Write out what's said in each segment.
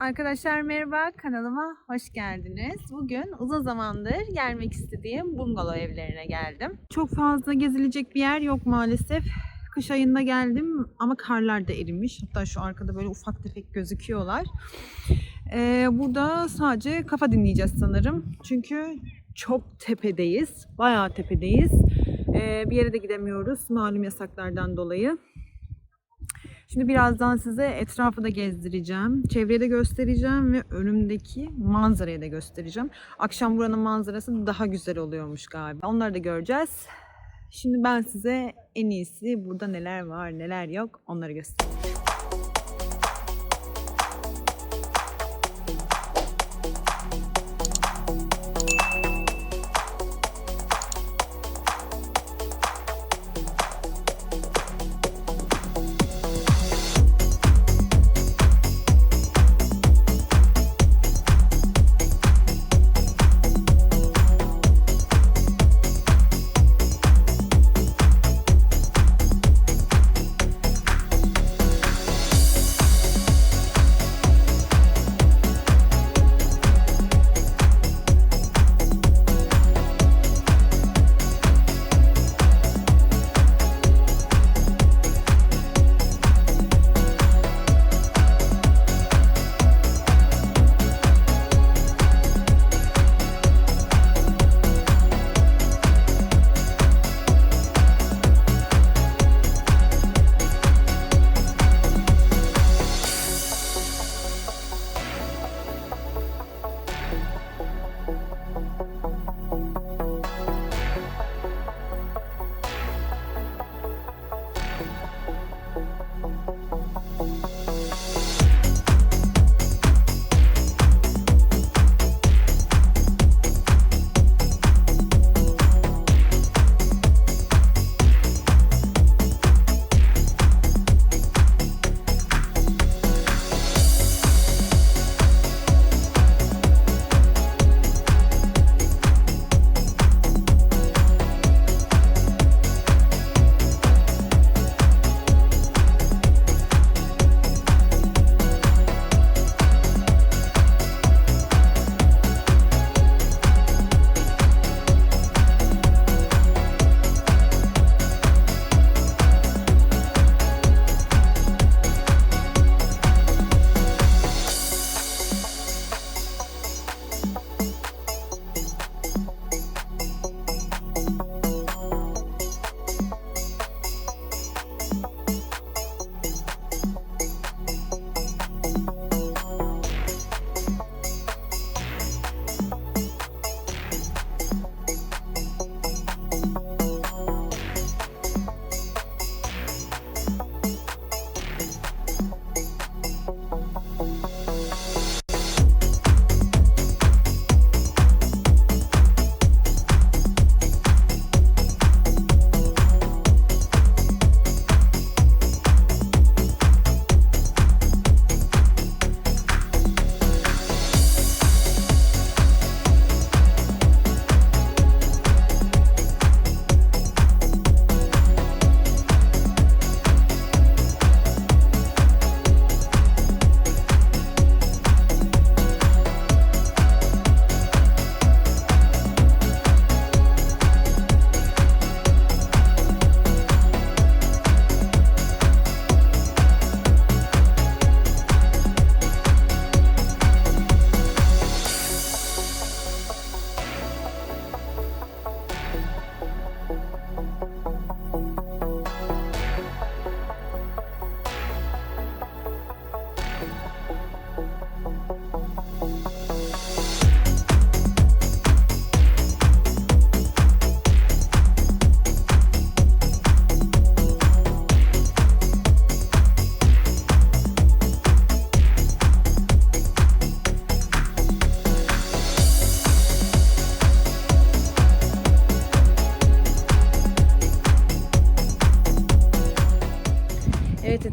Arkadaşlar merhaba kanalıma hoş geldiniz. Bugün uzun zamandır gelmek istediğim bungalov evlerine geldim. Çok fazla gezilecek bir yer yok maalesef. Kış ayında geldim ama karlar da erimiş. Hatta şu arkada böyle ufak tefek gözüküyorlar. Ee, burada sadece kafa dinleyeceğiz sanırım. Çünkü çok tepedeyiz. Bayağı tepedeyiz. Ee, bir yere de gidemiyoruz malum yasaklardan dolayı. Şimdi birazdan size etrafı da gezdireceğim. Çevreyi de göstereceğim ve önümdeki manzarayı da göstereceğim. Akşam buranın manzarası daha güzel oluyormuş galiba. Onları da göreceğiz. Şimdi ben size en iyisi burada neler var neler yok onları göstereyim.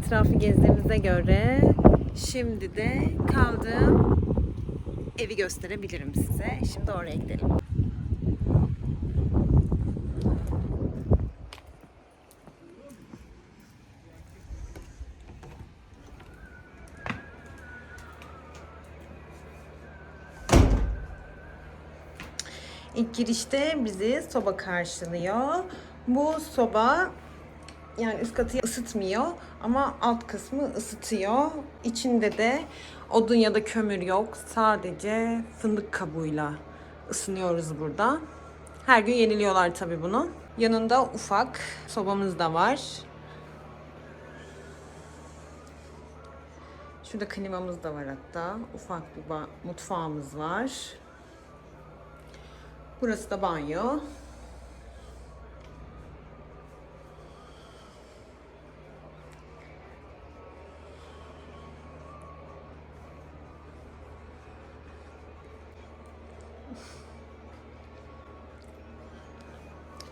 etrafı gezdiğimize göre şimdi de kaldığım evi gösterebilirim size. Şimdi oraya gidelim. İlk girişte bizi soba karşılıyor. Bu soba yani üst katı ısıtmıyor ama alt kısmı ısıtıyor. İçinde de odun ya da kömür yok. Sadece fındık kabuğuyla ısınıyoruz burada. Her gün yeniliyorlar tabii bunu. Yanında ufak sobamız da var. Şurada klimamız da var hatta. Ufak bir mutfağımız var. Burası da banyo.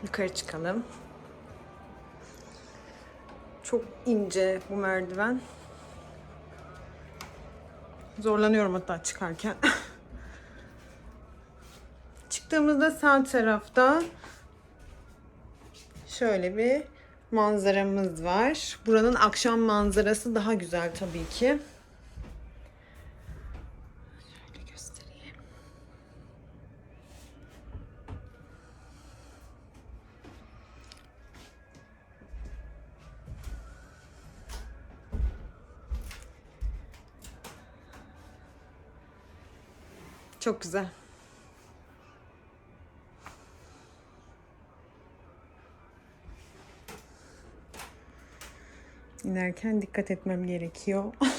Yukarı çıkalım. Çok ince bu merdiven. Zorlanıyorum hatta çıkarken. Çıktığımızda sağ tarafta şöyle bir manzaramız var. Buranın akşam manzarası daha güzel tabii ki. Çok güzel. İnerken dikkat etmem gerekiyor.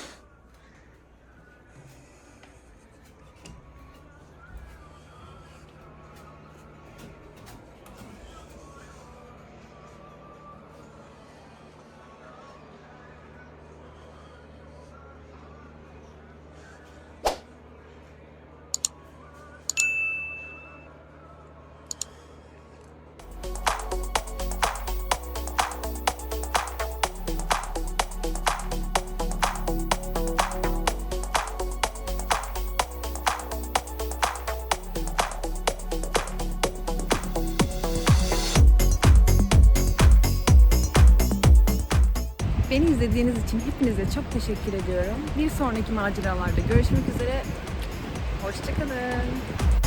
izlediğiniz için hepinize çok teşekkür ediyorum. Bir sonraki maceralarda görüşmek üzere. Hoşçakalın.